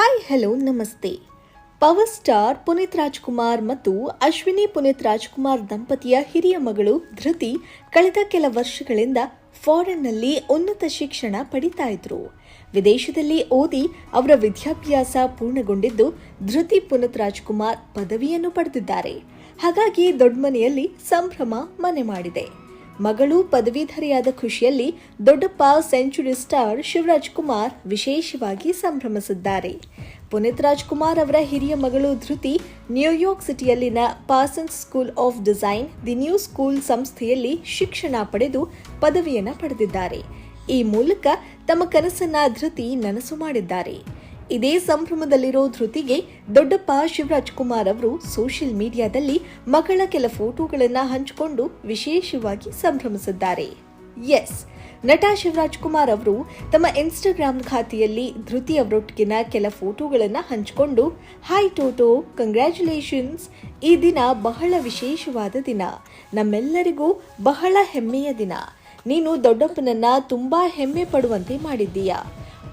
Hi hello ನಮಸ್ತೆ. Power star Puneeth Rajkumar ಮತ್ತು ಅಶ್ವಿನಿ ಪುನೀತ್ ರಾಜ್ಕುಮಾರ್ ದಂಪತಿಯ ಹಿರಿಯ ಮಗಳು ಧೃತಿ ಕಳೆದ ಕೆಲ ವರ್ಷಗಳಿಂದ ಫಾರಿನ್ನಲ್ಲಿ ಉನ್ನತ ಶಿಕ್ಷಣ ಪಡಿತಾ ಇದ್ರು. ವಿದೇಶದಲ್ಲಿ ಓದಿ ಅವರ ವಿದ್ಯಾಭ್ಯಾಸ ಪೂರ್ಣಗೊಂಡಿದ್ದು ಧೃತಿ ಪುನೀತ್ ರಾಜ್ಕುಮಾರ್ ಪದವಿಯನ್ನು ಪಡೆದಿದ್ದಾರೆ. ಹಾಗಾಗಿ ದೊಡ್ಡ ಮನೆಯಲ್ಲಿ ಸಂಭ್ರಮ ಮನೆ ಮಾಡಿದೆ. ಮಗಳು ಪದವೀಧರೆಯಾದ ಖುಷಿಯಲ್ಲಿ ದೊಡ್ಡಪ್ಪ ಸೆಂಚುರಿ ಸ್ಟಾರ್ ಶಿವರಾಜ್ ಕುಮಾರ್ ವಿಶೇಷವಾಗಿ ಸಂಭ್ರಮಿಸಿದ್ದಾರೆ. ಪುನೀತ್ ರಾಜ್ಕುಮಾರ್ ಅವರ ಹಿರಿಯ ಮಗಳು Dhriti New York ಸಿಟಿಯಲ್ಲಿನ Parsons school of design, the new school ಸಂಸ್ಥೆಯಲ್ಲಿ ಶಿಕ್ಷಣ ಪಡೆದು ಪದವಿಯನ್ನು ಪಡೆದಿದ್ದಾರೆ. ಈ ಮೂಲಕ ತಮ್ಮ ಕನಸನ್ನ ಧೃತಿ ನನಸು ಮಾಡಿದ್ದಾರೆ. ಇದೇ ಸಂಭ್ರಮದಲ್ಲಿರೋ ಧೃತಿಗೆ ದೊಡ್ಡಪ್ಪ ಶಿವರಾಜ್ ಕುಮಾರ್ ಅವರು ಸೋಷಿಯಲ್ ಮೀಡಿಯಾದಲ್ಲಿ ಮಗಳ ಕೆಲ ಫೋಟೋಗಳನ್ನು ಹಂಚಿಕೊಂಡು ವಿಶೇಷವಾಗಿ ಸಂಭ್ರಮಿಸಿದ್ದಾರೆ. ಎಸ್, ನಟ ಶಿವರಾಜ್ ಕುಮಾರ್ ಅವರು ತಮ್ಮ ಇನ್ಸ್ಟಾಗ್ರಾಮ್ ಖಾತೆಯಲ್ಲಿ ಧೃತಿ ಅವರೊಟ್ಟಿಗಿನ ಕೆಲ ಫೋಟೋಗಳನ್ನು ಹಂಚಿಕೊಂಡು ಹಾಯ್ ಟೋಟೋ ಕಂಗ್ರ್ಯಾಚುಲೇಷನ್ಸ್ ಈ ದಿನ ಬಹಳ ವಿಶೇಷವಾದ ದಿನ. ನಮ್ಮೆಲ್ಲರಿಗೂ ಬಹಳ ಹೆಮ್ಮೆಯ ದಿನ. ನೀನು ದೊಡ್ಡಪ್ಪನನ್ನ ತುಂಬಾ ಹೆಮ್ಮೆ ಪಡುವಂತೆ ಮಾಡಿದ್ದೀಯಾ?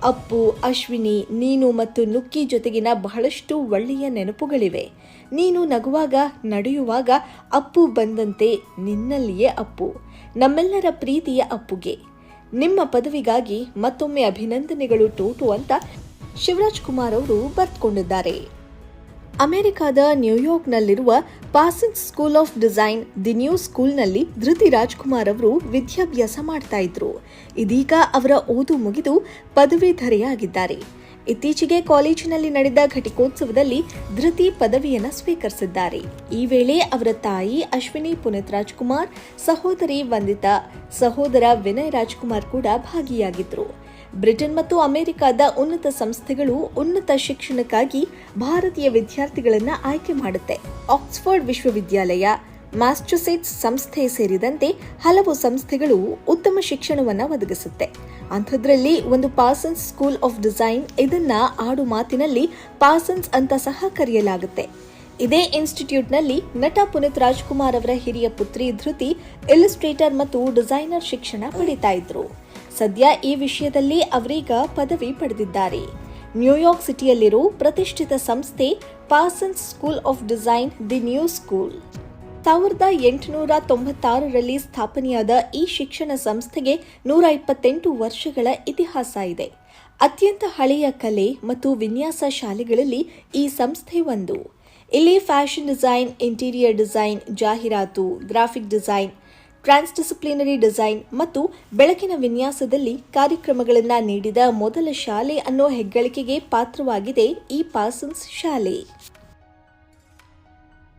ಅಪ್ಪು, ಅಶ್ವಿನಿ, ನೀನು ಮತ್ತು ನುಕ್ಕಿ ಜೊತೆಗಿನ ಬಹಳಷ್ಟು ಒಳ್ಳೆಯ ನೆನಪುಗಳಿವೆ. ನೀನು ನಗುವಾಗ, ನಡೆಯುವಾಗ ಅಪ್ಪು ಬಂದಂತೆ ನಿನ್ನಲ್ಲಿಯೇ ಅಪ್ಪು. ನಮ್ಮೆಲ್ಲರ ಪ್ರೀತಿಯ ಅಪ್ಪುಗೆ. ನಿಮ್ಮ ಪದವಿಗಾಗಿ ಮತ್ತೊಮ್ಮೆ ಅಭಿನಂದನೆಗಳು ಟೂಟು ಅಂತ ಶಿವರಾಜ್ ಕುಮಾರ್ ಅವರು ಬರೆದುಕೊಂಡಿದ್ದಾರೆ ಅಮೆರಿಕದ ನ್ಯೂಯಾರ್ಕ್ನಲ್ಲಿರುವ Parsons school of design, the new ಸ್ಕೂಲ್ನಲ್ಲಿ ಧೃತಿ ರಾಜ್ಕುಮಾರ್ ಅವರು ವಿದ್ಯಾಭ್ಯಾಸ ಮಾಡ್ತಾ ಇದ್ರು. ಇದೀಗ ಅವರ ಓದು ಮುಗಿದು ಪದವೀಧರೆಯಾಗಿದ್ದಾರೆ. ಇತ್ತೀಚೆಗೆ ಕಾಲೇಜಿನಲ್ಲಿ ನಡೆದ ಘಟಿಕೋತ್ಸವದಲ್ಲಿ ಧೃತಿ ಪದವಿಯನ್ನು ಸ್ವೀಕರಿಸಿದ್ದಾರೆ. ಈ ವೇಳೆ ಅವರ ತಾಯಿ ಅಶ್ವಿನಿ ಪುನೀತ್ ರಾಜ್ಕುಮಾರ್, ಸಹೋದರಿ ವಂದಿತಾ ಸಹೋದರ ವಿನಯ್ ರಾಜ್ಕುಮಾರ್ ಕೂಡ ಭಾಗಿಯಾಗಿದ್ದರು ಬ್ರಿಟನ್ ಮತ್ತು ಅಮೆರಿಕದ ಉನ್ನತ ಸಂಸ್ಥೆಗಳು ಉನ್ನತ ಶಿಕ್ಷಣಕ್ಕಾಗಿ ಭಾರತೀಯ ವಿದ್ಯಾರ್ಥಿಗಳನ್ನು ಆಯ್ಕೆ ಮಾಡುತ್ತೆ. ಆಕ್ಸ್ಫರ್ಡ್ ವಿಶ್ವವಿದ್ಯಾಲಯ, ಮ್ಯಾಸ್ಚುಸೆಟ್ಸ್ ಸಂಸ್ಥೆ ಸೇರಿದಂತೆ ಹಲವು ಸಂಸ್ಥೆಗಳು ಉತ್ತಮ ಶಿಕ್ಷಣವನ್ನು ಒದಗಿಸುತ್ತೆ. ಅಂಥದ್ರಲ್ಲಿ ಒಂದು ಪಾಸನ್ಸ್ ಸ್ಕೂಲ್ ಆಫ್ ಡಿಸೈನ್ ಇದನ್ನ ಆಡು ಮಾತಿನಲ್ಲಿ ಪಾಸನ್ಸ್ ಅಂತ ಸಹ ಕರೆಯಲಾಗುತ್ತೆ. ಇದೇ ಇನ್ಸ್ಟಿಟ್ಯೂಟ್ನಲ್ಲಿ ನಟ ಪುನೀತ್ ರಾಜ್ಕುಮಾರ್ ಅವರ ಹಿರಿಯ ಪುತ್ರಿ ಧೃತಿ ಇಲಿಸ್ಟ್ರೇಟರ್ ಮತ್ತು ಡಿಸೈನರ್ ಶಿಕ್ಷಣ ಪಡಿತಾ ಇದ್ರು. ಸದ್ಯ ಈ ವಿಷಯದಲ್ಲಿ ಅವರೀಗ ಪದವಿ ಪಡೆದಿದ್ದಾರೆ. ನ್ಯೂಯಾರ್ಕ್ ಸಿಟಿಯಲ್ಲಿರೋ ಪ್ರತಿಷ್ಠಿತ ಸಂಸ್ಥೆ Parsons school of design the new school ಸಾವಿರದ ಎಂಟುನೂರ ತೊಂಬತ್ತಾರರಲ್ಲಿ ಸ್ಥಾಪನೆಯಾದ ಈ ಶಿಕ್ಷಣ ಸಂಸ್ಥೆಗೆ ನೂರ ಇಪ್ಪತ್ತೆಂಟು ವರ್ಷಗಳ ಇತಿಹಾಸ ಇದೆ. ಅತ್ಯಂತ ಹಳೆಯ ಕಲೆ ಮತ್ತು ವಿನ್ಯಾಸ ಶಾಲೆಗಳಲ್ಲಿ ಈ ಸಂಸ್ಥೆ ಒಂದು. ಇಲ್ಲಿ ಫ್ಯಾಷನ್ ಡಿಸೈನ್, ಇಂಟೀರಿಯರ್ ಡಿಸೈನ್, ಜಾಹೀರಾತು, ಗ್ರಾಫಿಕ್ ಡಿಸೈನ್, ಟ್ರಾನ್ಸ್ಡಿಸಿಪ್ಲಿನರಿ ಡಿಸೈನ್ ಮತ್ತು ಬೆಳಕಿನ ವಿನ್ಯಾಸದಲ್ಲಿ ಕಾರ್ಯಕ್ರಮಗಳನ್ನು ನೀಡಿದ ಮೊದಲ ಶಾಲೆ ಅನ್ನೋ ಹೆಗ್ಗಳಿಕೆಗೆ ಪಾತ್ರವಾಗಿದೆ ಈ ಪಾರ್ಸನ್ಸ್ ಶಾಲೆ.